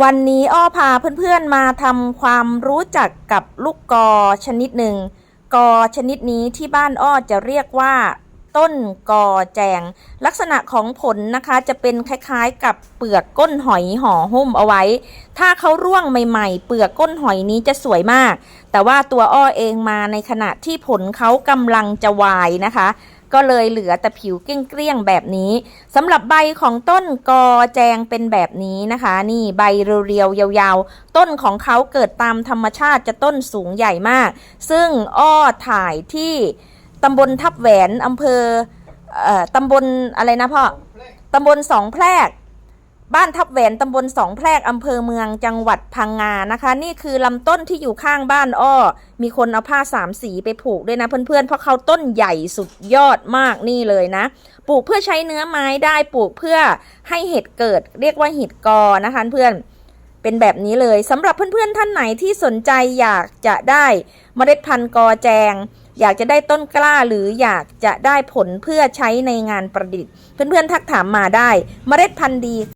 วันนี้อ้อพาเพื่อนๆมาทำความรู้จักกับลูกกอชนิดหนึ่ง กอชนิดนี้ที่บ้านอ้อจะเรียกว่า ต้นกอแจง ลักษณะของผลนะคะจะเป็นคล้ายๆ กับเปลือกก้นหอยห่อหุ้มเอาไว้ ถ้าเขาร่วงใหม่ๆ เปลือกก้นหอยนี้จะสวยมาก แต่ว่าตัวอ้อเองมาในขณะที่ผลเขากำลังจะวายนะคะ ก็เลยเหลือแต่ผิวเกลี้ยงๆแบบนี้สำหรับใบของต้นกอแจงเป็นแบบนี้นะคะ นี่ใบเรียวๆยาวๆ ต้นของเขาเกิดตามธรรมชาติจะต้นสูงใหญ่มาก ซึ่งอ้อถ่ายที่ตำบลทับแหวนอำเภอเอ่อตำบลอะไรนะพ่อตำบลสองแพรก บ้านทับแหวนตำบลสองแพรกอำเภอเมืองจังหวัดพังงานะคะ นี่คือลำต้นที่อยู่ข้างบ้านอ้อ มีคนเอาผ้าสามสีไปผูกด้วยนะเพื่อนๆ เพราะเขาต้นใหญ่สุดยอดมากนี่เลยนะ ปลูกเพื่อใช้เนื้อไม้ได้ปลูกเพื่อให้เห็ดเกิด เรียกว่าเห็ดกอนะคะเพื่อนเป็นแบบนี้เลยสำหรับเพื่อนๆท่านไหนที่สนใจอยากจะได้เมล็ดพันธุ์กอแจง อยากจะได้ต้นกล้าหรืออยากจะได้ผลเพื่อใช้ในงานประดิษฐ์ เพื่อนๆทักถามมาได้เมล็ดพันธุ์ดี